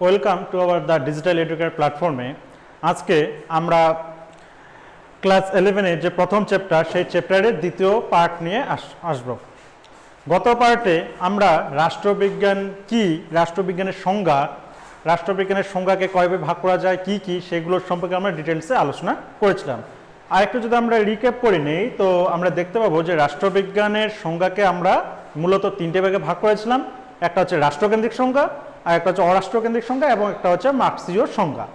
Welcome to our the digital educate প্ল্যাটফর্মে আজকে আমরা ক্লাস ইলেভেনের যে প্রথম চ্যাপ্টার সেই চ্যাপ্টারের দ্বিতীয় পার্ট নিয়ে আস- আসব। গত পার্টে আমরা রাষ্ট্রবিজ্ঞান কি, রাষ্ট্রবিজ্ঞানের সংজ্ঞা, রাষ্ট্রবিজ্ঞানের সংজ্ঞাকে কয়ভাবে ভাগ করা যায়, কি কি, সেগুলোর সম্পর্কে আমরা ডিটেলসে আলোচনা করেছিলাম। আর একটু যদি আমরা রিক্যাপ করে নেই, তো আমরা দেখতে পাবো যে রাষ্ট্রবিজ্ঞানের সংজ্ঞাকে আমরা মূলত তিনটে ভাগে ভাগ করেছিলাম। একটা হচ্ছে রাষ্ট্রকেন্দ্রিক সংজ্ঞা আর একটা হচ্ছে অরাষ্ট্রকেন্দ্রিক সংজ্ঞা এবং একটা হচ্ছে মার্কসীয় সংজ্ঞা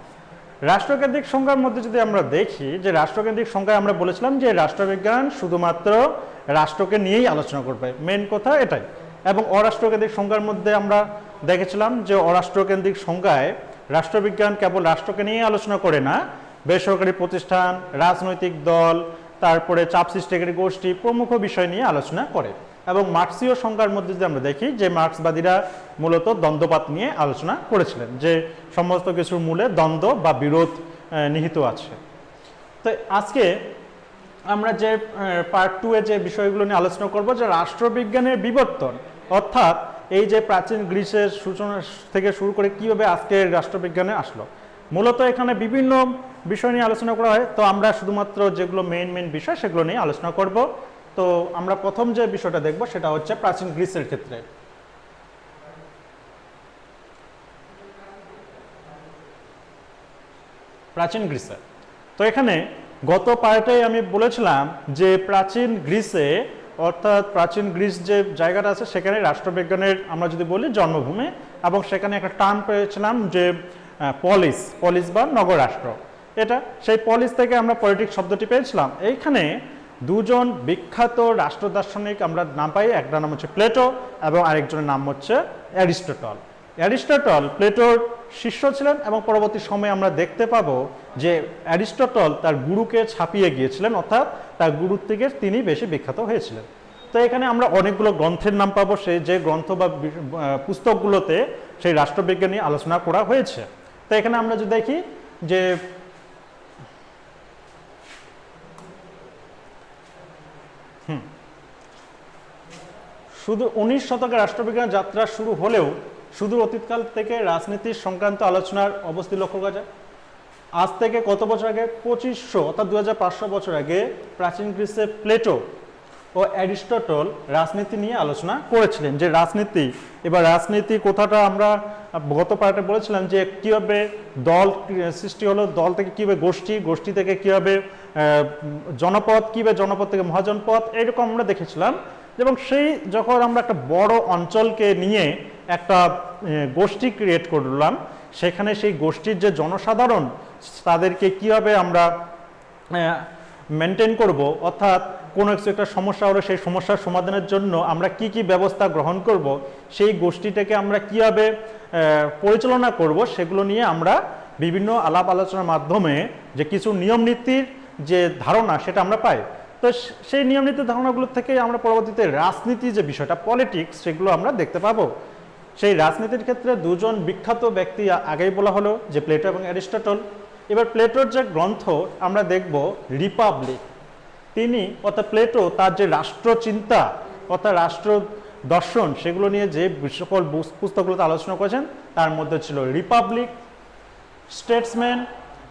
রাষ্ট্রকেন্দ্রিক সংজ্ঞার মধ্যে যদি আমরা দেখি, যে রাষ্ট্রকেন্দ্রিক সংজ্ঞায় আমরা বলেছিলাম যে রাষ্ট্রবিজ্ঞান শুধুমাত্র রাষ্ট্রকে নিয়েই আলোচনা করবে। মেন কথা এটাই। এবং অরাষ্ট্রকেন্দ্রিক সংজ্ঞার মধ্যে আমরা দেখেছিলাম যে অরাষ্ট্রকেন্দ্রিক সংজ্ঞায় রাষ্ট্রবিজ্ঞান কেবল রাষ্ট্রকে নিয়ে আলোচনা করে না, বেসরকারি প্রতিষ্ঠান, রাজনৈতিক দল, তারপরে চাপ সৃষ্টিকারী গোষ্ঠী প্রমুখ বিষয় নিয়ে আলোচনা করে। এবং মার্কসীয় সংজ্ঞার মধ্যে যদি আমরা দেখি, যে মার্ক্সবাদীরা মূলত দ্বন্দ্বপাত নিয়ে আলোচনা করেছিলেন, যে সমস্ত কিছুর মূলে দ্বন্দ্ব বা বিরোধ নিহিত আছে। তো আজকে আমরা যে পার্ট টু এ যে বিষয়গুলো নিয়ে আলোচনা করব, যে রাষ্ট্রবিজ্ঞানের বিবর্তন, অর্থাৎ এই যে প্রাচীন গ্রিসের সূচনা থেকে শুরু করে কীভাবে আজকে রাষ্ট্রবিজ্ঞানে আসলো, মূলত এখানে বিভিন্ন বিষয় নিয়ে আলোচনা করা হয়। তো আমরা শুধুমাত্র যেগুলো মেইন মেইন বিষয় সেগুলো নিয়ে আলোচনা করব। তো আমরা প্রথম যে বিষয়টা দেখব সেটা হচ্ছে প্রাচীন গ্রিসের ক্ষেত্রে। প্রাচীন গ্রিসে। তো এখানে গত পার্টে আমি বলেছিলাম যে প্রাচীন গ্রিসে, অর্থাৎ প্রাচীন গ্রিস যে জায়গাটা আছে, সেখানে রাষ্ট্রবিজ্ঞানের আমরা যদি বলি জন্মভূমি, এবং সেখানে একটা টার্ম পেয়েছিলাম যে পলিস পলিস বা নগরাষ্ট্র এটা, সেই পলিস থেকে আমরা পলিটিক্স শব্দটি পেয়েছিলাম। এইখানে দুজন বিখ্যাত রাষ্ট্র দার্শনিক আমরা নাম পাই একটা নাম হচ্ছে প্লেটো এবং আরেকজনের নাম হচ্ছে অ্যারিস্টটল। অ্যারিস্টটল প্লেটোর শিষ্য ছিলেন এবং পরবর্তী সময়ে আমরা দেখতে পাবো যে অ্যারিস্টটল তার গুরুকে ছাপিয়ে গিয়েছিলেন, অর্থাৎ তার গুরুর থেকে তিনি বেশি বিখ্যাত হয়েছিলেন। তো এখানে আমরা অনেকগুলো গ্রন্থের নাম পাবো সেই যে গ্রন্থ বা পুস্তকগুলোতে সেই রাষ্ট্রবিজ্ঞানী আলোচনা করা হয়েছে। তো এখানে আমরা যদি দেখি যে শুধু উনিশ শতকে রাষ্ট্রবিজ্ঞান যাত্রা শুরু হলেও শুধু অতীতকাল থেকে রাজনীতির সংক্রান্ত আলোচনার অবস্থি লক্ষ্য করা যায়। আজ থেকে কত বছর আগে? পঁচিশশো, অর্থাৎ দু হাজার পাঁচশো বছর আগে প্রাচীন গ্রিসে প্লেটো ও অ্যারিস্টটল রাজনীতি নিয়ে আলোচনা করেছিলেন। যে রাজনীতি, এবার রাজনীতি কথাটা আমরা গত পার্টে বলেছিলাম যে কীভাবে দল সৃষ্টি হলো, দল থেকে কীভাবে গোষ্ঠী গোষ্ঠী থেকে কীভাবে জনপদ কীভাবে জনপদ থেকে মহাজনপদ এইরকম আমরা দেখেছিলাম। এবং সেই যখন আমরা একটা বড় অঞ্চলকে নিয়ে একটা গোষ্ঠী ক্রিয়েট করলাম, সেখানে সেই গোষ্ঠীর যে জনসাধারণ, তাদেরকে কীভাবে আমরা মেনটেন করব, অর্থাৎ কোনো কিছু একটা সমস্যা হলে সেই সমস্যার সমাধানের জন্য আমরা কি কি ব্যবস্থা গ্রহণ করব, সেই গোষ্ঠীটাকে আমরা কীভাবে পরিচালনা করব, সেগুলো নিয়ে আমরা বিভিন্ন আলাপ আলোচনার মাধ্যমে যে কিছু নিয়ম নীতির যে ধারণা সেটা আমরা পাই। তো সেই নিয়ম নীতির ধারণাগুলো থেকে আমরা পরবর্তীতে রাজনীতি যে বিষয়টা পলিটিক্স সেগুলো আমরা দেখতে পাবো। সেই রাজনীতির ক্ষেত্রে দুজন বিখ্যাত ব্যক্তি আগেই বলা হলো, যে প্লেটো এবং অ্যারিস্টটল। এবার প্লেটোর যে গ্রন্থ, আমরা দেখব রিপাবলিক। তিনি অর্থাৎ প্লেটো তার যে রাষ্ট্রচিন্তা, অর্থাৎ রাষ্ট্র দর্শন, সেগুলো নিয়ে যে সকল পুস্তকগুলোতে আলোচনা করেছেন, তার মধ্যে ছিল রিপাবলিক, স্টেটসম্যান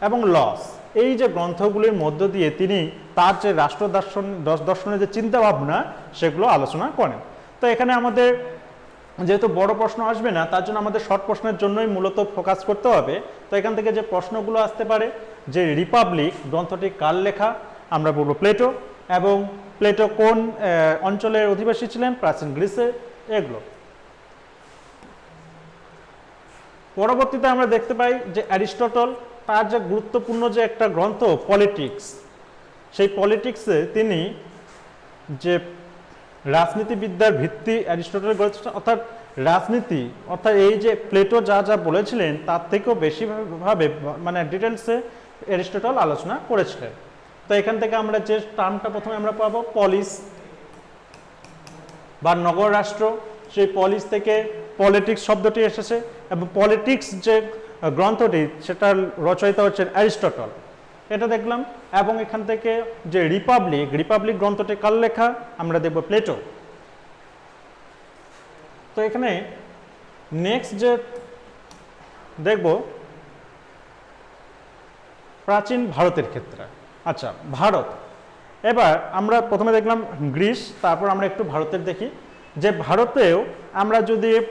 এবং লস। এই যে গ্রন্থগুলির মধ্য দিয়ে তিনি তার যে রাষ্ট্র দর্শন দর্শনের যে চিন্তাভাবনা, সেগুলো আলোচনা করেন। তো এখানে আমাদের যেহেতু বড় প্রশ্ন আসবে না, তার জন্য আমাদের শর্ট প্রশ্নের জন্যই মূলত ফোকাস করতে হবে। তো এখান থেকে যে প্রশ্নগুলো আসতে পারে, যে রিপাবলিক গ্রন্থটি কার লেখা, আমরা বলব প্লেটো, এবং প্লেটো কোন অঞ্চলের অধিবাসী ছিলেন, প্রাচীন গ্রিসে, এগুলো। পরবর্তীতে আমরা দেখতে পাই যে অ্যারিস্টটল তার যে গুরুত্বপূর্ণ যে একটা গ্রন্থ পলিটিক্স সেই পলিটিক্সে তিনি যে রাজনীতিবিদ্যার ভিত্তি অ্যারিস্টটলের গড়েছেন অর্থাৎ রাজনীতি, অর্থাৎ এই যে প্লেটো যা যা বলেছিলেন, তার থেকেও বেশিভাবে মানে ডিটেলসে অ্যারিস্টটল আলোচনা করেছিলেন। তো এখান থেকে আমরা যে টার্মটা প্রথমে আমরা পাবো পলিস বা নগর রাষ্ট্র, সেই পলিস থেকে পলিটিক্স শব্দটি এসেছে এবং পলিটিক্স যে গ্রন্থটি সেটার রচয়িতা হচ্ছেন অ্যারিস্টটল। এটা দেখলাম এবং এখান থেকে যে রিপাবলিক রিপাবলিক গ্রন্থটি কার লেখা? আমরা দেখব প্লেটো। তো এখানে নেক্সট যে দেখব প্রাচীন ভারতের ক্ষেত্রে। আচ্ছা ভারত। এবার আমরা প্রথমে দেখলাম গ্রিস তারপর আমরা একটু ভারতের দেখি। যে ভারতেও আমরা যদি আহ,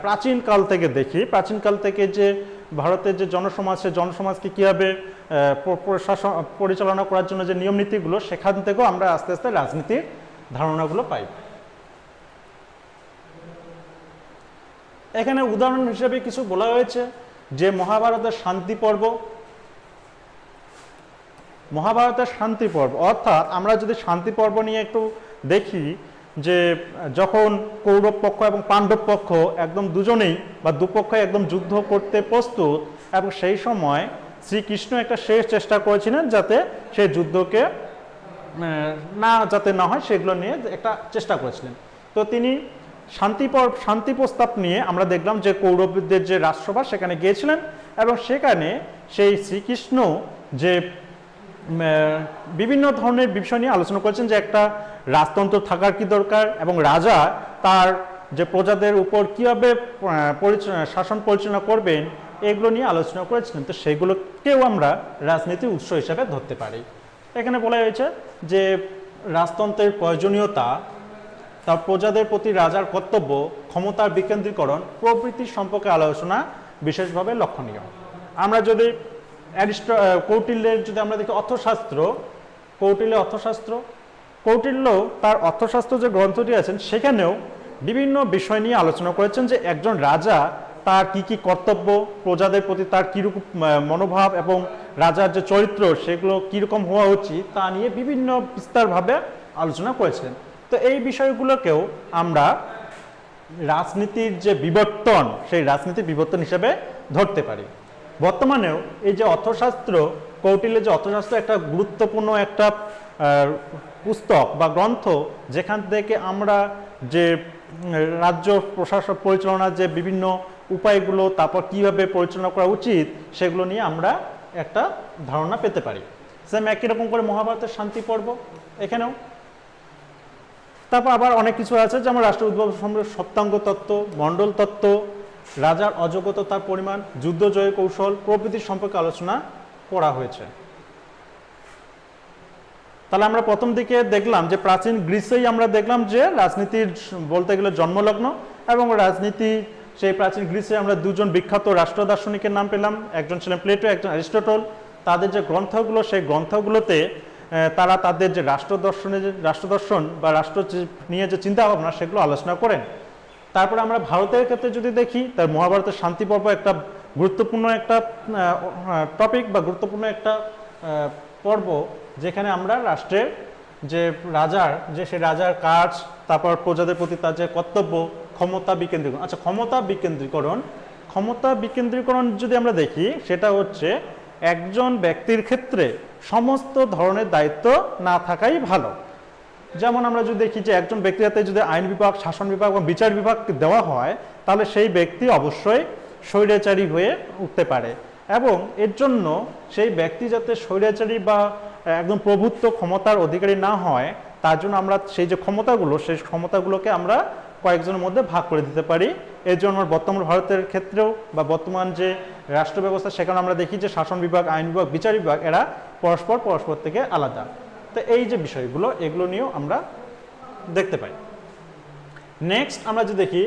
প্রাচীন কাল থেকে দেখি প্রাচীন কাল থেকে যে ভারতের যে জনসমাজ, সে জনসমাজকে কীভাবে প্রশাসন, পরিচালনা করার জন্য যে নিয়ম নীতিগুলো, সেখান থেকেও আমরা আস্তে আস্তে রাজনীতির ধারণাগুলো পাই। এখানে উদাহরণ হিসেবে কিছু বলা হয়েছে, যে মহাভারতের শান্তি পর্ব, মহাভারতের শান্তি পর্ব, অর্থাৎ আমরা যদি শান্তি পর্ব নিয়ে একটু দেখি যে যখন কৌরব পক্ষ এবং পাণ্ডব পক্ষ একদম দুজনেই বা দুপক্ষই একদম যুদ্ধ করতে প্রস্তুত, এবং সেই সময় শ্রীকৃষ্ণ একটা শেষ চেষ্টা করেছিলেন যাতে সেই যুদ্ধকে না, যাতে না হয় সেগুলো নিয়ে একটা চেষ্টা করেছিলেন। তো তিনি শান্তি শান্তি প্রস্তাব নিয়ে আমরা দেখলাম যে কৌরবদের যে রাজসভা সেখানে গিয়েছিলেন, এবং সেখানে সেই শ্রীকৃষ্ণ যে বিভিন্ন ধরনের বিষয় নিয়ে আলোচনা করেছেন যে একটা রাজতন্ত্র থাকার কি দরকার এবং রাজা তার যে প্রজাদের উপর কীভাবে শাসন পরিচালনা করবেন, এগুলো নিয়ে আলোচনা করেছিলেন। তো সেগুলোকেও আমরা রাজনীতির উৎস হিসাবে ধরতে পারি। এখানে বলা হয়েছে যে রাজতন্ত্রের প্রয়োজনীয়তা, তার প্রজাদের প্রতি রাজার কর্তব্য, ক্ষমতার বিকেন্দ্রীকরণ প্রভৃতি সম্পর্কে আলোচনা বিশেষভাবে লক্ষণীয়। আমরা যদি অ্যারিস্ট কৌটিল্যের যদি আমরা দেখি অর্থশাস্ত্র কৌটিল্যের অর্থশাস্ত্র, কৌটিল্য তার অর্থশাস্ত্র যে গ্রন্থটি আছেন, সেখানেও বিভিন্ন বিষয় নিয়ে আলোচনা করেছেন যে একজন রাজা তার কি কি কর্তব্য, প্রজাদের প্রতি তার কীরকম মনোভাব এবং রাজার যে চরিত্র, সেগুলো কীরকম হওয়া উচিত তা নিয়ে বিভিন্ন বিস্তারভাবে আলোচনা করেছেন। তো এই বিষয়গুলোকেও আমরা রাজনীতির যে বিবর্তন, সেই রাজনীতির বিবর্তন হিসেবে ধরতে পারি। বর্তমানেও এই যে অর্থশাস্ত্র, কৌটিল্যের যে অর্থশাস্ত্র একটা গুরুত্বপূর্ণ একটা পুস্তক বা গ্রন্থ, যেখান থেকে আমরা যে রাজ্য প্রশাসন পরিচালনার যে বিভিন্ন উপায়গুলো, তারপর কীভাবে পরিচালনা করা উচিত, সেগুলো নিয়ে আমরা একটা ধারণা পেতে পারি। সেম একই রকম করে মহাভারতের শান্তি পর্ব এখানেও। তারপর আবার অনেক কিছু আছে, যেমন রাষ্ট্র উদ্ভব সপ্তাঙ্গ তত্ত্ব, মণ্ডল তত্ত্ব রাজার অযোগ্যতা তার পরিমাণ যুদ্ধ জয় কৌশল, প্রভৃতির সম্পর্কে আলোচনা করা হয়েছে। তাহলে আমরা প্রথম দিকে দেখলাম যে প্রাচীন গ্রিসেই আমরা দেখলাম যে রাজনীতির বলতে গেলে জন্মলগ্ন এবং রাজনীতি, সেই প্রাচীন গ্রিসে আমরা দুজন বিখ্যাত রাষ্ট্র দার্শনিকের নাম পেলাম। একজন ছিলেন প্লেটো, একজন অ্যারিস্টটল। তাদের যে গ্রন্থগুলো, সেই গ্রন্থগুলোতে তারা তাদের যে রাষ্ট্র দর্শনের, রাষ্ট্র দর্শন বা রাষ্ট্র নিয়ে যে চিন্তা ভাবনা সেগুলো আলোচনা করেন। তারপরে আমরা ভারতের ক্ষেত্রে যদি দেখি, তার মহাভারতের শান্তি পর্ব একটা গুরুত্বপূর্ণ একটা টপিক বা গুরুত্বপূর্ণ একটা পর্ব যেখানে আমরা রাষ্ট্রের যে রাজার, যে সে রাজার কাজ, তারপর প্রজাদের প্রতি তার যে কর্তব্য, ক্ষমতা বিকেন্দ্রীকরণ। আচ্ছা ক্ষমতা বিকেন্দ্রীকরণ ক্ষমতা বিকেন্দ্রীকরণ যদি আমরা দেখি, সেটা হচ্ছে একজন ব্যক্তির ক্ষেত্রে সমস্ত ধরনের দায়িত্ব না থাকাই ভালো। যেমন আমরা যদি দেখি যে একজন ব্যক্তির হাতে যদি আইন বিভাগ, শাসন বিভাগ এবং বিচার বিভাগ দেওয়া হয়, তাহলে সেই ব্যক্তি অবশ্যই স্বৈরাচারী হয়ে উঠতে পারে। এবং এর জন্য সেই ব্যক্তি যাতে স্বৈরাচারী বা একদম প্রভুত্ব ক্ষমতার অধিকারী না হয়, তার জন্য আমরা সেই যে ক্ষমতাগুলো, সেই ক্ষমতাগুলোকে আমরা কয়েকজনের মধ্যে ভাগ করে দিতে পারি। এর জন্য বর্তমান ভারতের ক্ষেত্রেও বা বর্তমান যে রাষ্ট্র ব্যবস্থা সেখানে আমরা দেখি যে শাসন বিভাগ, আইন বিভাগ, বিচার বিভাগ, এরা পরস্পর পরস্পর থেকে আলাদা। তো এই যে বিষয়গুলো, এগুলো নিয়েও আমরা দেখতে পাই। নেক্সট আমরা যে দেখি,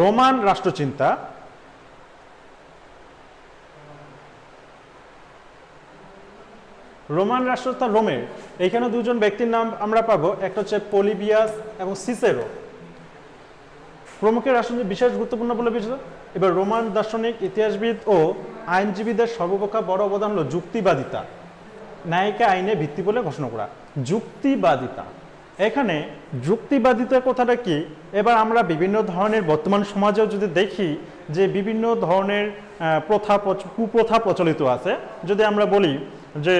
রোমান রাষ্ট্রচিন্তা। রোমান রাষ্ট্রতা রোমের এইখানে দুজন ব্যক্তির নাম আমরা পাবো, একটা হচ্ছে পলিবিয়াস এবং সিসেরো। প্রমুখের রাষ্ট্রনীতি বিশেষ গুরুত্বপূর্ণ বলে বিবেচিত। এবার রোমান দার্শনিক, ইতিহাসবিদ ও আইনজীবীদের সর্বপক্ষা বড় অবদান হলো যুক্তিবাদিতা। ন্যায়িকা আইনে ভিত্তি বলে ঘোষণা করা। যুক্তিবাদিতা। এখানে যুক্তিবাদিতার কথাটা কি? এবার আমরা বিভিন্ন ধরনের বর্তমান সমাজেও যদি দেখি যে বিভিন্ন ধরনের প্রথা কুপ্রথা প্রচলিত আছে, যদি আমরা বলি যে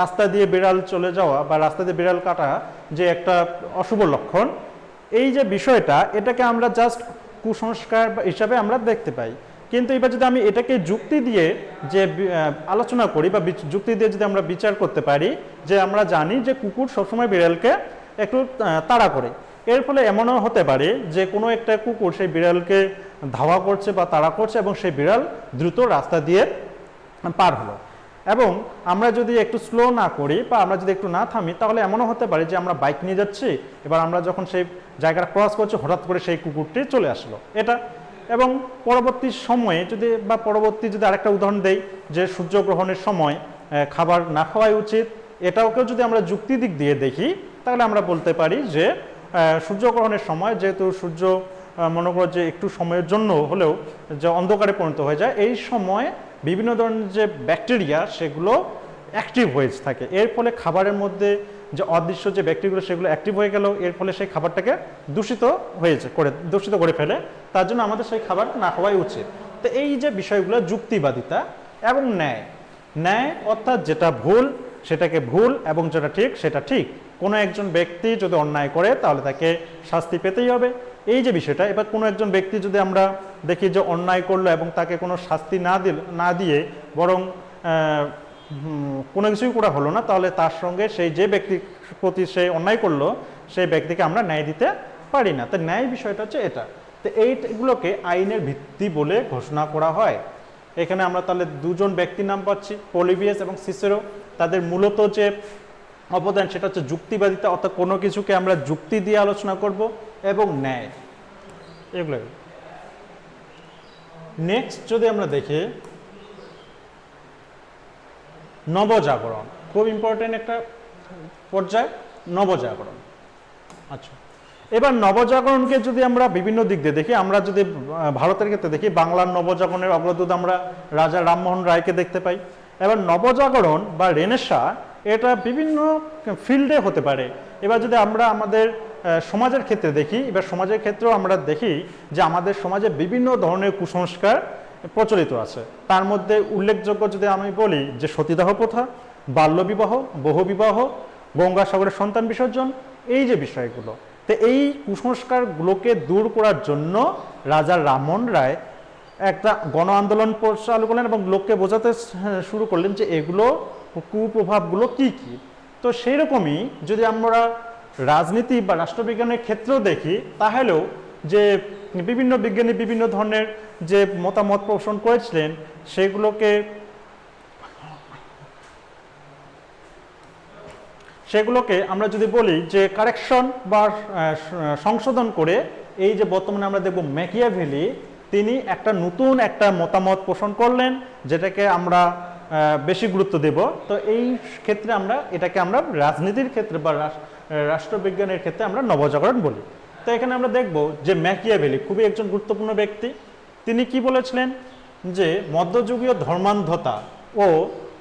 রাস্তা দিয়ে বিড়াল চলে যাওয়া বা রাস্তা দিয়ে বিড়াল কাটা যে একটা অশুভ লক্ষণ, এই যে বিষয়টা, এটাকে আমরা জাস্ট কুসংস্কার হিসাবে আমরা দেখতে পাই। কিন্তু এবার যদি আমি এটাকে যুক্তি দিয়ে যে আলোচনা করি বা যুক্তি দিয়ে যদি আমরা বিচার করতে পারি যে আমরা জানি যে কুকুর সবসময় বিড়ালকে একটু তাড়া করে। এর ফলে এমনও হতে পারে যে কোনো একটা কুকুর সেই বিড়ালকে ধাওয়া করছে বা তাড়া করছে এবং সেই বিড়াল দ্রুত রাস্তা দিয়ে পার হলো। এবং আমরা যদি একটু স্লো না করি বা আমরা যদি একটু না থামি, তাহলে এমনও হতে পারে যে আমরা বাইক নিয়ে যাচ্ছি, এবার আমরা যখন সেই জায়গাটা ক্রস করছি, হঠাৎ করে সেই কুকুরটি চলে আসলো। এটা এবং পরবর্তী সময়ে যদি বা পরবর্তী যদি আরেকটা উদাহরণ দেই যে সূর্যগ্রহণের সময় খাবার না খাওয়াই উচিত, এটাকেও যদি আমরা যুক্তি দিক দিয়ে দেখি, তাহলে আমরা বলতে পারি যে সূর্যগ্রহণের সময় যেহেতু সূর্য মনে করো যে একটু সময়ের জন্য হলেও যে অন্ধকারে পরিণত হয়ে যায়, এই সময় বিভিন্ন ধরনের যে ব্যাকটেরিয়া, সেগুলো অ্যাক্টিভ হয়ে থাকে। এর ফলে খাবারের মধ্যে যে অদৃশ্য যে ব্যাকটেরিয়াগুলো সেগুলো অ্যাক্টিভ হয়ে গেল, এর ফলে সেই খাবারটাকে দূষিত হয়েছে, করে, দূষিত করে ফেলে। তার জন্য আমাদের সেই খাবার না খাওয়াই উচিত। তো এই যে বিষয়গুলো, যুক্তিবাদিতা এবং ন্যায়। ন্যায় অর্থাৎ যেটা ভুল, সেটাকে ভুল এবং যেটা ঠিক, সেটা ঠিক। কোনো একজন ব্যক্তি যদি অন্যায় করে, তাহলে তাকে শাস্তি পেতেই হবে। এই যে বিষয়টা, এবার কোনো একজন ব্যক্তি যদি আমরা দেখি যে অন্যায় করল এবং তাকে কোনো শাস্তি না দিল, না দিয়ে বরং কোনো কিছুই করা হলো না। তাহলে তার সঙ্গে সেই যে ব্যক্তির প্রতি সে অন্যায় করল, সেই ব্যক্তিকে আমরা ন্যায় দিতে পারি না। তো ন্যায় বিষয়টা হচ্ছে এটা। তো এইগুলোকে আইনের ভিত্তি বলে ঘোষণা করা হয়। এখানে আমরা তাহলে দুজন ব্যক্তির নাম পাচ্ছি, পলিভিয়াস এবং সিসেরো। তাদের মূলত যে অবদান, সেটা হচ্ছে যুক্তিবাদিতা, অর্থাৎ কোনো কিছুকে আমরা যুক্তি দিয়ে আলোচনা করব এবং ন্যায়। এগুলো নেক্সট যদি আমরা দেখি নবজাগরণ। খুব ইম্পর্টেন্ট একটা পর্যায়, নবজাগরণ। আচ্ছা। এবার নবজাগরণকে যদি আমরা বিভিন্ন দিক দিয়ে দেখি, আমরা যদি ভারতের ক্ষেত্রে দেখি, বাংলার নবজাগরণের অগ্রদূত আমরা রাজা রামমোহন রায়কে দেখতে পাই। এবার নবজাগরণ বা রেনেসা, এটা বিভিন্ন ফিল্ডে হতে পারে। এবার যদি আমরা আমাদের সমাজের ক্ষেত্রে দেখি, এবার সমাজের ক্ষেত্রেও আমরা দেখি যে আমাদের সমাজে বিভিন্ন ধরনের কুসংস্কার প্রচলিত আছে। তার মধ্যে উল্লেখযোগ্য যদি আমি বলি যে সতীদাহ প্রথা, বাল্যবিবাহ, বহুবিবাহ, গঙ্গাসাগরের সন্তান বিসর্জন, এই যে বিষয়গুলো, তো এই কুসংস্কারগুলোকে দূর করার জন্য রাজা রামমোহন রায় একটা গণ আন্দোলন চালু করলেন এবং লোককে বোঝাতে শুরু করলেন যে এগুলো কুপ্রভাবগুলো কি কি। তো সেই রকমই যদি আমরা রাজনীতি বা রাষ্ট্রবিজ্ঞানের ক্ষেত্রেও দেখি, তাহলেও যে বিভিন্ন বিজ্ঞানী বিভিন্ন ধরনের যে মতামত পোষণ করেছিলেন, সেগুলোকে সেগুলোকে আমরা যদি বলি যে কারেকশন বা সংশোধন করে এই যে বর্তমানে আমরা দেখব ম্যাকিয়াভেলি, তিনি একটা নতুন একটা মতামত পোষণ করলেন, যেটাকে আমরা বেশি গুরুত্ব দেব। তো এই ক্ষেত্রে আমরা, এটাকে আমরা রাজনীতির ক্ষেত্রে বা রাষ্ট্রবিজ্ঞানের ক্ষেত্রে আমরা নবজাগরণ বলি। তো এখানে আমরা দেখব যে ম্যাকিয়াভেলি খুবই একজন গুরুত্বপূর্ণ ব্যক্তি। তিনি কি বলেছিলেন? যে মধ্যযুগীয় ধর্মান্ধতা ও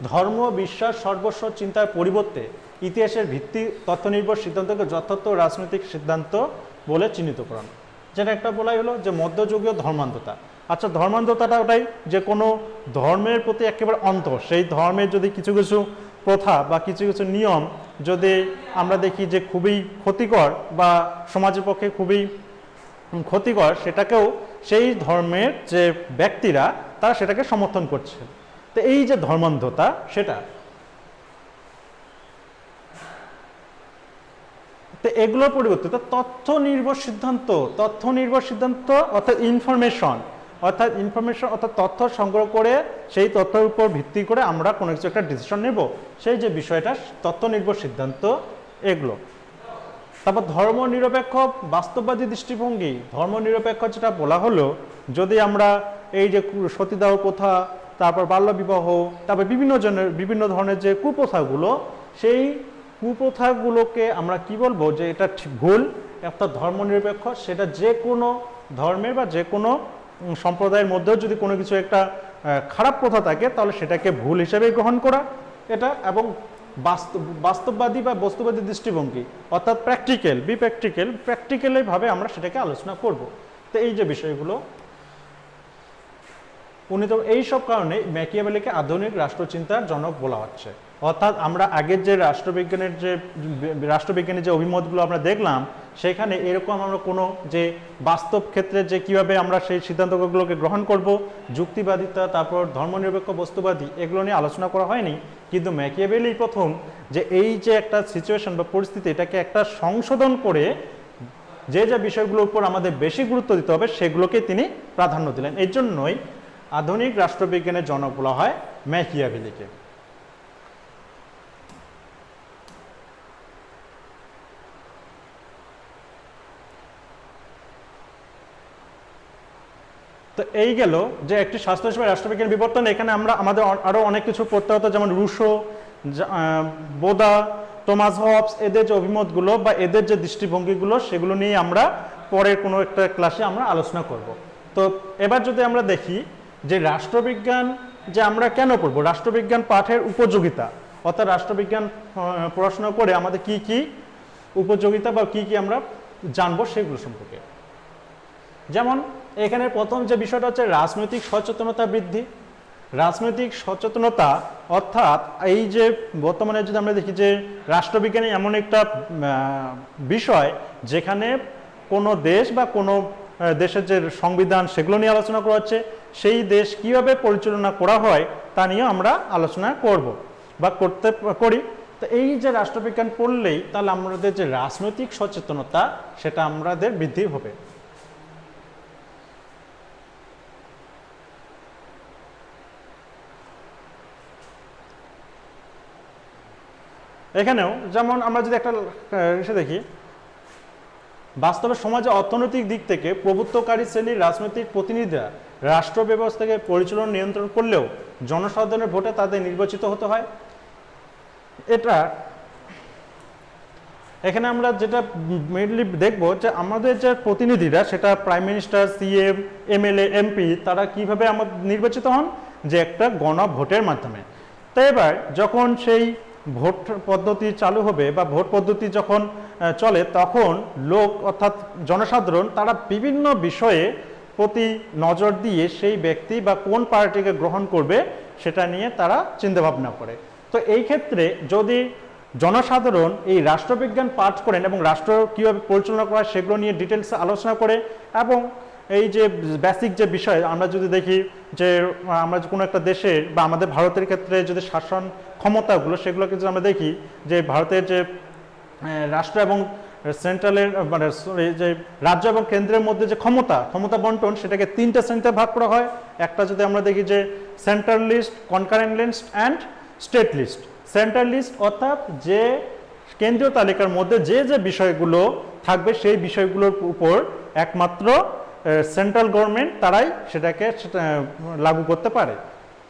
ধর্ম, বিশ্বাস, সর্বস্ব চিন্তার পরিবর্তে ইতিহাসের ভিত্তি তথ্য নির্ভর সিদ্ধান্তকে যথার্থ রাজনৈতিক সিদ্ধান্ত বলে চিহ্নিত করানো। যেটা একটা বলাই হলো যে মধ্যযুগীয় ধর্মান্ধতা। আচ্ছা ধর্মান্ধতাটা ওটাই যে কোনো ধর্মের প্রতি একেবারে অন্ত সেই ধর্মের যদি কিছু কিছু প্রথা বা কিছু কিছু নিয়ম যদি আমরা দেখি যে খুবই ক্ষতিকর বা সমাজের পক্ষে খুবই ক্ষতিকর সেটাকেও সেই ধর্মের যে ব্যক্তিরা, তারা সেটাকে সমর্থন করছে। তো এই যে ধর্মান্ধতা, সেটা তো এগুলোর পরিবর্তিত তথ্য নির্ভর সিদ্ধান্ত, তথ্য নির্ভর সিদ্ধান্ত অর্থাৎ ইনফরমেশন অর্থাৎ ইনফরমেশন অর্থাৎ তথ্য সংগ্রহ করে, সেই তথ্যের উপর ভিত্তি করে আমরা কোনো কিছু একটা ডিসিশন নেব। সেই যে বিষয়টা, তথ্য নির্ভর সিদ্ধান্ত, এগুলো। তারপর ধর্ম নিরপেক্ষ, বাস্তববাদী দৃষ্টিভঙ্গি। ধর্ম নিরপেক্ষ যেটা বলা হলো, যদি আমরা এই যে সতীদাহ প্রথা, তারপর বাল্যবিবাহ, তারপর বিভিন্ন জনের, বিভিন্ন ধরনের যে কুপ্রথাগুলো, সেই কুপ্রথাগুলোকে আমরা কি বলব যে এটা ভুল অর্থাৎ ধর্ম নিরপেক্ষ, সেটা যে কোনো ধর্মের বা যে কোনো সম্প্রদায়ের মধ্যেও যদি কোনো কিছু একটা খারাপ প্রথা থাকে, তাহলে সেটাকে ভুল হিসেবে গ্রহণ করা, এটা এবং বাস্তব, বাস্তববাদী বা বস্তুবাদী দৃষ্টিভঙ্গি, অর্থাৎ প্র্যাকটিক্যাল বি প্র্যাকটিক্যাল প্র্যাকটিক্যালিভাবে আমরা সেটাকে আলোচনা করব। তো এই যে বিষয়গুলো, উনি তো এই সব কারণে ম্যাকিয়াভেলিকে আধুনিক রাষ্ট্রচিন্তার জনক বলা হচ্ছে। অর্থাৎ আমরা আগের যে রাষ্ট্রবিজ্ঞানের যে রাষ্ট্রবিজ্ঞানের যে অভিমতগুলো আমরা দেখলাম, সেখানে এরকম আমরা কোনো যে বাস্তব ক্ষেত্রে যে কীভাবে আমরা সেই সিদ্ধান্তগুলোকে গ্রহণ করব, যুক্তিবাদিতা, তারপর ধর্মনিরপেক্ষ বস্তুবাদী, এগুলো নিয়ে আলোচনা করা হয়নি। কিন্তু ম্যাকিয়াভেলি প্রথম যে এই যে একটা সিচুয়েশন বা পরিস্থিতি, এটাকে একটা সংশোধন করে যে যে বিষয়গুলোর উপর আমাদের বেশি গুরুত্ব দিতে হবে, সেগুলোকে তিনি প্রাধান্য দিলেন। এর জন্যই আধুনিক রাষ্ট্রবিজ্ঞানের জনক বলা হয় ম্যাকিয়াভেলিকে তো এই গেল যে একটি স্বাস্থ্যসেবা রাষ্ট্রবিজ্ঞান বিবর্তন। এখানে আমরা আমাদের আরও অনেক কিছু পড়তে হতো, যেমন রুশো বোদা, টমাস হবস, এদের যে অভিমতগুলো বা এদের যে দৃষ্টিভঙ্গিগুলো, সেগুলো নিয়ে আমরা পরের কোনো একটা ক্লাসে আমরা আলোচনা করব। তো এবার যদি আমরা দেখি যে রাষ্ট্রবিজ্ঞান, যে আমরা কেন পড়ব? রাষ্ট্রবিজ্ঞান পাঠের উপযোগিতা, অর্থাৎ রাষ্ট্রবিজ্ঞান পড়াশোনা করে আমাদের কি কি উপযোগিতা বা কি কি আমরা জানব সেগুলো সম্পর্কে। যেমন এখানে প্রথম যে বিষয়টা হচ্ছে রাজনৈতিক সচেতনতা বৃদ্ধি। রাজনৈতিক সচেতনতা অর্থাৎ এই যে বর্তমানে যদি আমরা দেখি যে রাষ্ট্রবিজ্ঞানী এমন একটা বিষয় যেখানে কোনো দেশ বা কোনো দেশের যে সংবিধান সেগুলো নিয়ে আলোচনা করা হচ্ছে, সেই দেশ কীভাবে পরিচালনা করা হয় তা নিয়ে আমরা আলোচনা করব বা করতে করি। তো এই যে রাষ্ট্রবিজ্ঞান পড়লেই তাহলে আমাদের যে রাজনৈতিক সচেতনতা, সেটা আমাদের বৃদ্ধি হবে। এখানেও যেমন আমরা যদি একটা এসে দেখি, বাস্তবে সমাজে অর্থনৈতিক দিক থেকে প্রভুত্বকারী শ্রেণির রাজনৈতিক প্রতিনিধিরা রাষ্ট্র ব্যবস্থাকে পরিচালনা নিয়ন্ত্রণ করলেও জনসাধারণের ভোটে তাদের নির্বাচিত হতে হয়। এটা, এখানে আমরা যেটা মেনলি দেখব যে আমাদের যে প্রতিনিধিরা, সেটা prime minister CM MLA MP তারা কীভাবে আমার নির্বাচিত হন? যে একটা গণভোটের মাধ্যমে। তাই এবার যখন সেই ভোট পদ্ধতি চালু হবে বা ভোট পদ্ধতি যখন চলে তখন লোক অর্থাৎ জনসাধারণ তারা বিভিন্ন বিষয়ে প্রতি নজর দিয়ে সেই ব্যক্তি বা কোন পার্টিকে গ্রহণ করবে সেটা নিয়ে তারা চিন্তাভাবনা করে। তো এই ক্ষেত্রে যদি জনসাধারণ এই রাষ্ট্রবিজ্ঞান পাঠ করেন এবং রাষ্ট্র কীভাবে পরিচালনা করা সেগুলো নিয়ে ডিটেলসে আলোচনা করে এবং এই যে বেসিক যে বিষয়, আমরা যদি দেখি যে আমরা কোনো একটা দেশের বা আমাদের ভারতের ক্ষেত্রে যদি শাসন ক্ষমতাগুলো সেগুলোকে যদি আমরা দেখি যে ভারতের যে রাষ্ট্র এবং সেন্ট্রালের মানে যে রাজ্য এবং কেন্দ্রের মধ্যে যে ক্ষমতা ক্ষমতা বন্টন সেটাকে তিনটা শ্রেণীতে ভাগ করা হয়। একটা যদি আমরা দেখি যে central list concurrent list and state list. Central list অর্থাৎ যে কেন্দ্রীয় তালিকার মধ্যে যে যে বিষয়গুলো থাকবে সেই বিষয়গুলোর উপর একমাত্র সেন্ট্রাল গভর্নমেন্ট তারাই সেটাকে সেটা, লাগু করতে পারে।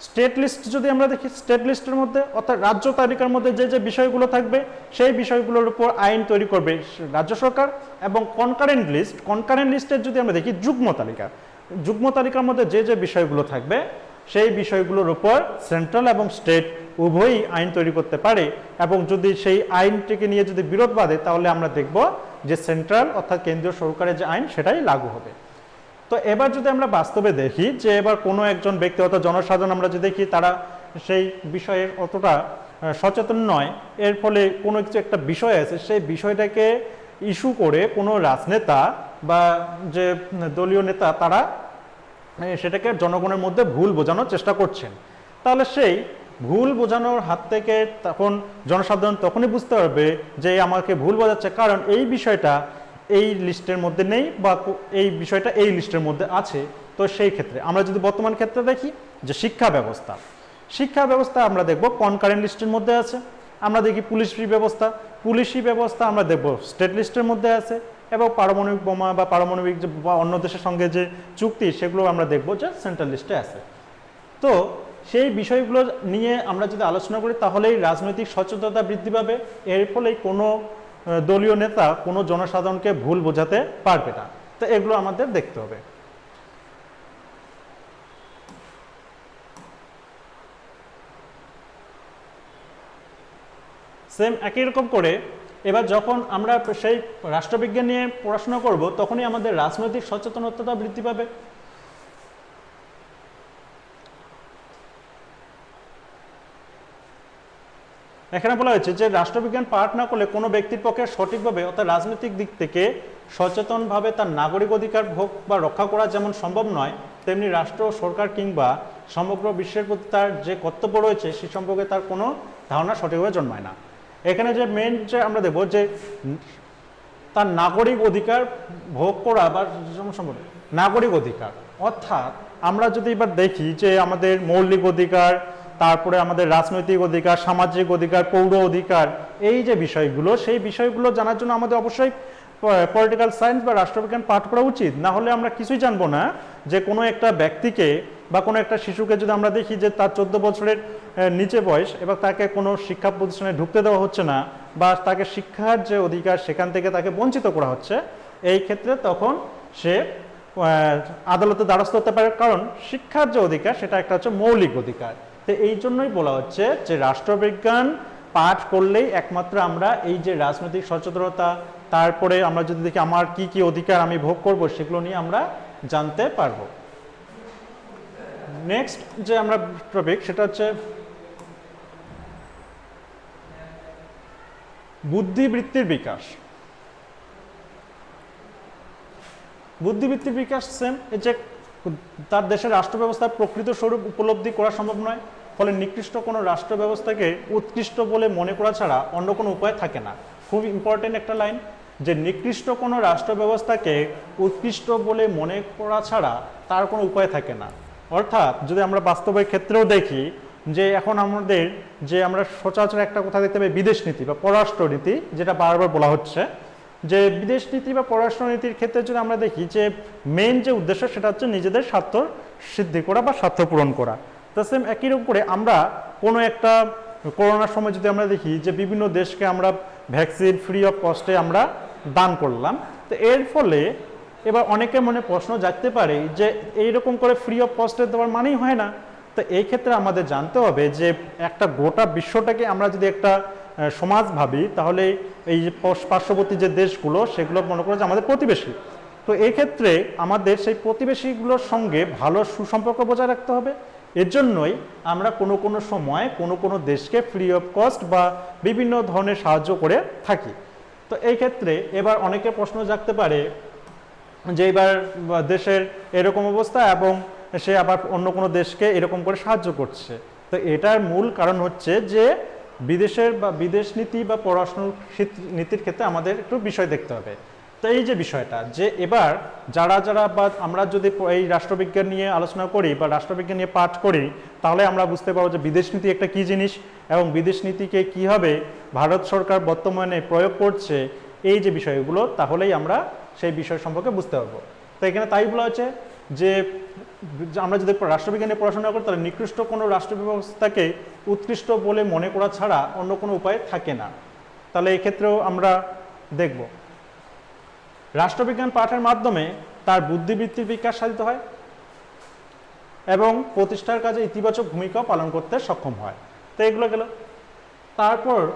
স্টেট লিস্ট যদি আমরা দেখি, স্টেট লিস্টের মধ্যে অর্থাৎ রাজ্য তালিকার মধ্যে যে যে বিষয়গুলো থাকবে, সেই বিষয়গুলোর উপর আইন তৈরি করবে রাজ্য সরকার এবং কনকারেন্ট লিস্ট কনকারেন্ট লিস্টের যদি আমরা দেখি, যুগ্ম তালিকা। যুগ্ম তালিকার মধ্যে যে যে বিষয়গুলো থাকবে, সেই বিষয়গুলোর উপর সেন্ট্রাল এবং স্টেট উভয়ই আইন তৈরি করতে পারে এবং যদি সেই আইনটিকে নিয়ে যদি বিরোধ বাঁধে, তাহলে আমরা দেখব যে সেন্ট্রাল অর্থাৎ কেন্দ্রীয় সরকারের যে আইন, সেটাই লাগু হবে। তো এবার যদি আমরা বাস্তবে দেখি যে এবার কোনো একজন ব্যক্তি, অর্থাৎ জনসাধারণ আমরা যদি দেখি, তারা সেই বিষয়ে অতটা সচেতন নয়। এর ফলে কোনো কিছু একটা বিষয় আছে, সেই বিষয়টাকে ইস্যু করে কোনো রাজনেতা বা যে দলীয় নেতা, তারা সেটাকে জনগণের মধ্যে ভুল বোঝানোর চেষ্টা করছেন। তাহলে সেই ভুল বোঝানোর হাত থেকে তখন জনসাধারণ তখনই বুঝতে পারবে যে আমাকে ভুল বোঝাচ্ছে, কারণ এই বিষয়টা এই লিস্টের মধ্যে নেই বা এই বিষয়টা এই লিস্টের মধ্যে আছে, তো সেই ক্ষেত্রে আমরা যদি বর্তমান ক্ষেত্রে দেখি যে শিক্ষা ব্যবস্থা। শিক্ষা ব্যবস্থা আমরা দেখব কনকারেন্ট লিস্টের মধ্যে আছে, আমরা দেখি পুলিশি ব্যবস্থা। পুলিশি ব্যবস্থা আমরা দেখব স্টেট লিস্টের মধ্যে আছে এবং পারমাণবিক বোমা বা পারমাণবিক যে বা অন্য দেশের সঙ্গে যে চুক্তি সেগুলো আমরা দেখব যে সেন্ট্রাল লিস্টে আছে। তো সেই বিষয়গুলো নিয়ে আমরা যদি আলোচনা করি তাহলেই রাজনৈতিক সচেতনতা বৃদ্ধি পাবে। এর ফলেই কোনো দলীয় নেতা কোনো জনসাধারণকে ভুল বোঝাতে পারবে না। তো এগুলো আমাদের দেখতে হবে। সেম একই রকম করে এবার যখন আমরা সেই রাষ্ট্রবিজ্ঞান নিয়ে পড়াশোনা করব, তখনই আমাদের রাজনৈতিক সচেতনতা বৃদ্ধি পাবে। এখানে বলা হয়েছে যে রাষ্ট্রবিজ্ঞান পাঠ না করলে কোনো ব্যক্তির পক্ষে সঠিকভাবে অর্থাৎ রাজনৈতিক দিক থেকে সচেতনভাবে তার নাগরিক অধিকার ভোগ বা রক্ষা করা যেমন সম্ভব নয়, তেমনি রাষ্ট্র, সরকার কিংবা সমগ্র বিশ্বের প্রতি তার যে কর্তব্য রয়েছে সে সম্পর্কে তার কোনো ধারণা সঠিকভাবে জন্মায় না। এখানে যে মেন যে আমরা দেবো যে তার নাগরিক অধিকার ভোগ করা বা সম্ভব, নাগরিক অধিকার। অর্থাৎ আমরা যদি এবার দেখি যে আমাদের মৌলিক অধিকার তারপরে আমাদের রাজনৈতিক অধিকার, সামাজিক অধিকার, পৌর অধিকার, এই যে বিষয়গুলো, সেই বিষয়গুলো জানার জন্য আমাদের অবশ্যই পলিটিক্যাল সায়েন্স বা রাষ্ট্রবিজ্ঞান পাঠ করা উচিত। না হলে আমরা কিছুই জানব না যে কোনো একটা ব্যক্তিকে বা কোনো একটা শিশুকে যদি আমরা দেখি যে তার চোদ্দ বছরের নিচে বয়স এবং তাকে কোনো শিক্ষা প্রতিষ্ঠানে ঢুকতে দেওয়া হচ্ছে না বা তাকে শিক্ষার যে অধিকার সেখান থেকে তাকে বঞ্চিত করা হচ্ছে, এই ক্ষেত্রে তখন সে আদালতে দ্বারস্থ হতে পারে। কারণ শিক্ষার যে অধিকার, সেটা একটা হচ্ছে মৌলিক অধিকার। তো এই জন্যই বলা হচ্ছে যে রাষ্ট্রবিজ্ঞান পাঠ করলেই একমাত্র আমরা এই যে রাজনৈতিক সচেতনতা, তারপরে আমরা যদি দেখি আমার কি কি অধিকার আমি ভোগ করব, সেগুলো নিয়ে আমরা জানতে পারব। নেক্সট যে আমরা টপিক সেটা হচ্ছে বুদ্ধিবৃত্তির বিকাশ। বুদ্ধিবৃত্তির বিকাশ সেম এই যে তার দেশের রাষ্ট্র ব্যবস্থার প্রকৃত স্বরূপ উপলব্ধি করা সম্ভব নয়, ফলে নিকৃষ্ট কোনো রাষ্ট্র ব্যবস্থাকে উৎকৃষ্ট বলে মনে করা ছাড়া অন্য কোনো উপায় থাকে না। খুব ইম্পর্টেন্ট একটা লাইন যে নিকৃষ্ট কোনো রাষ্ট্র ব্যবস্থাকে উৎকৃষ্ট বলে মনে করা ছাড়া তার কোনো উপায় থাকে না। অর্থাৎ যদি আমরা বাস্তবের ক্ষেত্রেও দেখি যে এখন আমাদের যে আমরা সচরাচর একটা কথা দেখতে পাই বিদেশ নীতি বা পররাষ্ট্র নীতি, যেটা বারবার বলা হচ্ছে যে বিদেশ নীতি বা পররাষ্ট্র নীতির ক্ষেত্রে যদি আমরা দেখি যে মেন যে উদ্দেশ্য সেটা হচ্ছে নিজেদের স্বার্থ সিদ্ধি করা বা স্বার্থ পূরণ করা। তো সেম একই রকম করে আমরা কোনো একটা করোনার সময় যদি আমরা দেখি যে বিভিন্ন দেশকে আমরা ভ্যাকসিন ফ্রি অফ কস্টে আমরা দান করলাম, তো এর ফলে এবার অনেকে মনে প্রশ্ন জাগতে পারে যে এইরকম করে ফ্রি অফ কস্টে দেওয়ার মানেই হয় না। তো এই ক্ষেত্রে আমাদের জানতে হবে যে একটা গোটা বিশ্বটাকে আমরা যদি একটা সমাজ ভাবি, তাহলে এই পার্শ্ববর্তী যে দেশগুলো সেগুলো মনে করো যে আমাদের প্রতিবেশী। তো এই ক্ষেত্রে আমাদের সেই প্রতিবেশীগুলোর সঙ্গে ভালো সুসম্পর্ক বজায় রাখতে হবে। এর জন্যই আমরা কোনো কোনো সময় কোনো কোনো দেশকে ফ্রি অফ কস্ট বা বিভিন্ন ধরনের সাহায্য করে থাকি। তো এই ক্ষেত্রে এবার অনেকে প্রশ্ন জাগতে পারে যে এবার দেশের এরকম অবস্থা এবং সে আবার অন্য কোনো দেশকে এরকম করে সাহায্য করছে। তো এটার মূল কারণ হচ্ছে যে বিদেশের বা বিদেশ নীতি বা পড়াশোনার নীতির ক্ষেত্রে আমাদের একটু বিষয় দেখতে হবে। তো এই যে বিষয়টা, যে এবার যারা যারা বা আমরা যদি এই রাষ্ট্রবিজ্ঞান নিয়ে আলোচনা করি বা রাষ্ট্রবিজ্ঞান নিয়ে পাঠ করি, তাহলে আমরা বুঝতে পারব যে বিদেশ নীতি একটা কী জিনিস এবং বিদেশ নীতিকে কীভাবে ভারত সরকার বর্তমানে প্রয়োগ করছে, এই যে বিষয়গুলো, তাহলেই আমরা সেই বিষয় সম্পর্কে বুঝতে পারব। তো এখানে তাই বলা হচ্ছে যে আমরা যদি রাষ্ট্রবিজ্ঞানে পড়াশোনা করি, তাহলে নিকৃষ্ট কোনো রাষ্ট্র ব্যবস্থাকে উৎকৃষ্ট বলে মনে করা ছাড়া অন্য কোনো উপায় থাকে না। তাহলে এই ক্ষেত্রেও আমরা দেখব। রাষ্ট্রবিজ্ঞান পাঠের মাধ্যমে তার বুদ্ধিবৃত্তির বিকাশ সাধিত হয় এবং প্রতিষ্ঠার কাজে ইতিবাচক ভূমিকা পালন করতে সক্ষম হয়। তো এগুলো গেল। তারপর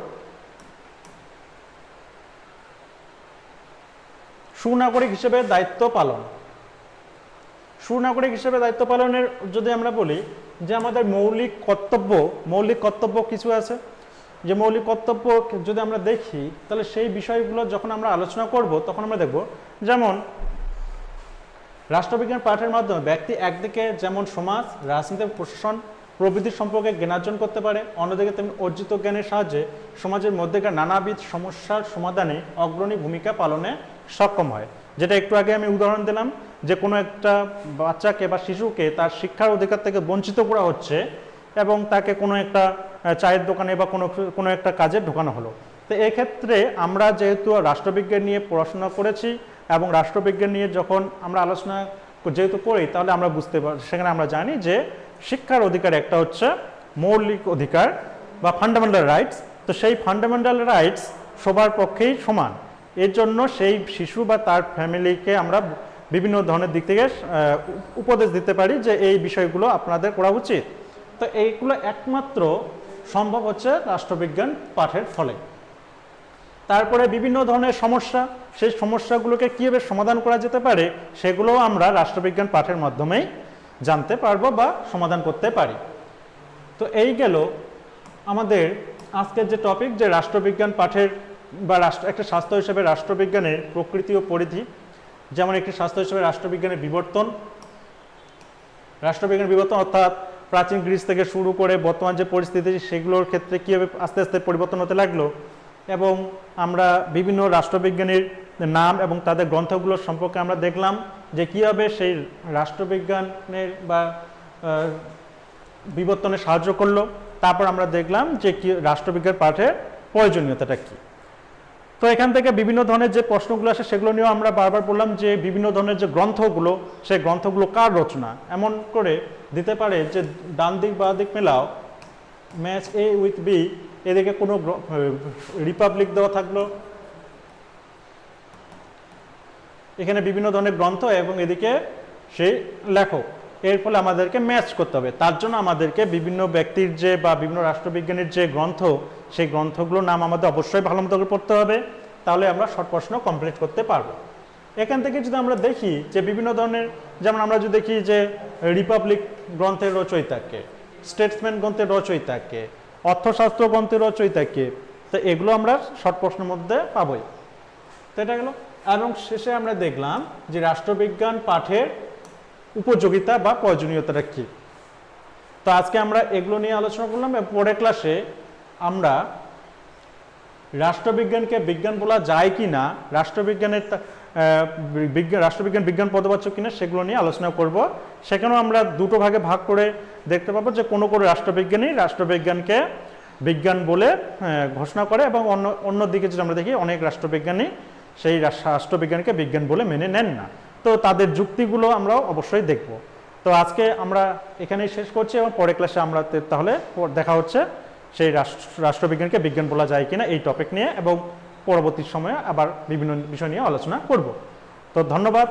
সুনাগরিক হিসেবে দায়িত্ব পালন। সুনাগরিক হিসেবে দায়িত্ব পালনের যদি আমরা বলি যে আমাদের মৌলিক কর্তব্য মৌলিক কর্তব্য কিছু আছে? যে মৌলিক কর্তব্য যদি আমরা দেখি, তাহলে সেই বিষয়গুলো যখন আমরা আলোচনা করব, তখন আমরা দেখব, যেমন রাষ্ট্রবিজ্ঞান পাঠের মাধ্যমে ব্যক্তি একদিকে যেমন সমাজ, রাজনীতি, প্রশাসন প্রভৃতি সম্পর্কে জ্ঞানার্জন করতে পারে, অন্যদিকে তেমনি অর্জিত জ্ঞানের সাহায্যে সমাজের মধ্যেকার নানাবিধ সমস্যার সমাধানে অগ্রণী ভূমিকা পালনে সক্ষম হয়। যেটা একটু আগে আমি উদাহরণ দিলাম যে কোনো একটা বাচ্চাকে বা শিশুকে তার শিক্ষার অধিকার থেকে বঞ্চিত করা হচ্ছে এবং তাকে কোনো একটা চায়ের দোকানে বা কোনো কোনো একটা কাজে ঢোকানো হলো। তো এক্ষেত্রে আমরা যেহেতু রাষ্ট্রবিজ্ঞান নিয়ে পড়াশোনা করেছি এবং রাষ্ট্রবিজ্ঞান নিয়ে যখন আমরা আলোচনা যেহেতু করি, তাহলে আমরা বুঝতে পারি সেখানে আমরা জানি যে শিক্ষার অধিকার একটা হচ্ছে মৌলিক অধিকার বা ফান্ডামেন্টাল রাইটস তো সেই ফান্ডামেন্টাল রাইটস সবার পক্ষেই সমান। এর জন্য সেই শিশু বা তার ফ্যামিলিকে আমরা বিভিন্ন ধরনের দিক থেকে উপদেশ দিতে পারি যে এই বিষয়গুলো আপনাদের করা উচিত। তো এইগুলো একমাত্র সম্ভব হচ্ছে রাষ্ট্রবিজ্ঞান পাঠের ফলে। তারপরে বিভিন্ন ধরনের সমস্যা, সেই সমস্যাগুলোকে কীভাবে সমাধান করা যেতে পারে, সেগুলোও আমরা রাষ্ট্রবিজ্ঞান পাঠের মাধ্যমেই জানতে পারব বা সমাধান করতে পারি। তো এই গেল আমাদের আজকের যে টপিক যে রাষ্ট্রবিজ্ঞান পাঠের বা রাষ্ট্র, একটা স্বাস্থ্য হিসেবে রাষ্ট্রবিজ্ঞানের প্রকৃতি ও পরিধি, যেমন একটি স্বাস্থ্য হিসেবে রাষ্ট্রবিজ্ঞানের বিবর্তন রাষ্ট্রবিজ্ঞানের বিবর্তন অর্থাৎ প্রাচীন গ্রিস থেকে শুরু করে বর্তমান যে পরিস্থিতি, সেগুলোর ক্ষেত্রে কীভাবে আস্তে আস্তে পরিবর্তন হতে লাগল এবং আমরা বিভিন্ন রাষ্ট্রবিজ্ঞানীর নাম এবং তাদের গ্রন্থগুলোর সম্পর্কে আমরা দেখলাম যে কীভাবে সেই রাষ্ট্রবিজ্ঞানের বা বিবর্তনে সাহায্য করল। তারপর আমরা দেখলাম যে কি, রাষ্ট্রবিজ্ঞান পাঠের প্রয়োজনীয়তাটা কী। তো এখান থেকে বিভিন্ন ধরনের যে প্রশ্নগুলো আসে, সেগুলো নিয়েও আমরা বারবার বললাম যে বিভিন্ন ধরনের যে গ্রন্থগুলো, সেই গ্রন্থগুলো কার রচনা? এমন করে দিতে পারে যে ডান দিক বা দিক মেলাও, ম্যাচ এ উইথ বি এদিকে কোনো রিপাবলিক দেওয়া থাকল। এখানে বিভিন্ন ধরনের গ্রন্থ এবং এদিকে সেই লেখক। এর ফলে আমাদেরকে ম্যাচ করতে হবে। তার জন্য আমাদেরকে বিভিন্ন ব্যক্তির যে বা বিভিন্ন রাষ্ট্রবিজ্ঞানীর যে গ্রন্থ সেই গ্রন্থগুলোর নাম আমাদের অবশ্যই ভালো মতো করে পড়তে হবে। তাহলে আমরা শর্ট প্রশ্ন কমপ্লিট করতে পারব। এখান থেকে যদি আমরা দেখি যে বিভিন্ন ধরনের, যেমন আমরা যদি দেখি যে রিপাবলিক গ্রন্থের রচয়িতাকে স্টেটসম্যান গ্রন্থের রচয়িতাকে, অর্থশাস্ত্র গ্রন্থের রচয়িতাকে, তো এগুলো আমরা শর্ট প্রশ্নের মধ্যে পাবোই। তো এটা গেল। এবং শেষে আমরা দেখলাম যে রাষ্ট্রবিজ্ঞান পাঠের উপযোগিতা বা প্রয়োজনীয়তাটা কি। তো আজকে আমরা এগুলো নিয়ে আলোচনা করলাম পরের ক্লাসে আমরা রাষ্ট্রবিজ্ঞানকে বিজ্ঞান বলা যায় কি না, রাষ্ট্রবিজ্ঞানের বিজ্ঞান রাষ্ট্রবিজ্ঞান বিজ্ঞান পদবাচ্য কিনা সেগুলো নিয়ে আলোচনা করব। সেখানেও আমরা দুটো ভাগে ভাগ করে দেখতে পাবো যে কোনো কোনো রাষ্ট্রবিজ্ঞানী রাষ্ট্রবিজ্ঞানকে বিজ্ঞান বলে ঘোষণা করে এবং অন্য অন্য দিকে যদি আমরা দেখি, অনেক রাষ্ট্রবিজ্ঞানী সেই রাষ্ট্রবিজ্ঞানকে বিজ্ঞান বলে মেনে নেন না। তো তাদের যুক্তিগুলো আমরা অবশ্যই দেখব। তো আজকে আমরা এখানেই শেষ করছি এবং পরের ক্লাসে আমরা তাহলে দেখা হচ্ছে। সেই রাষ্ট্র, রাষ্ট্রবিজ্ঞানকে বিজ্ঞান বলা যায় কিনা এই টপিক নিয়ে এবং পরবর্তী সময়ে আবার বিভিন্ন বিষয় নিয়ে আলোচনা করব। তো ধন্যবাদ।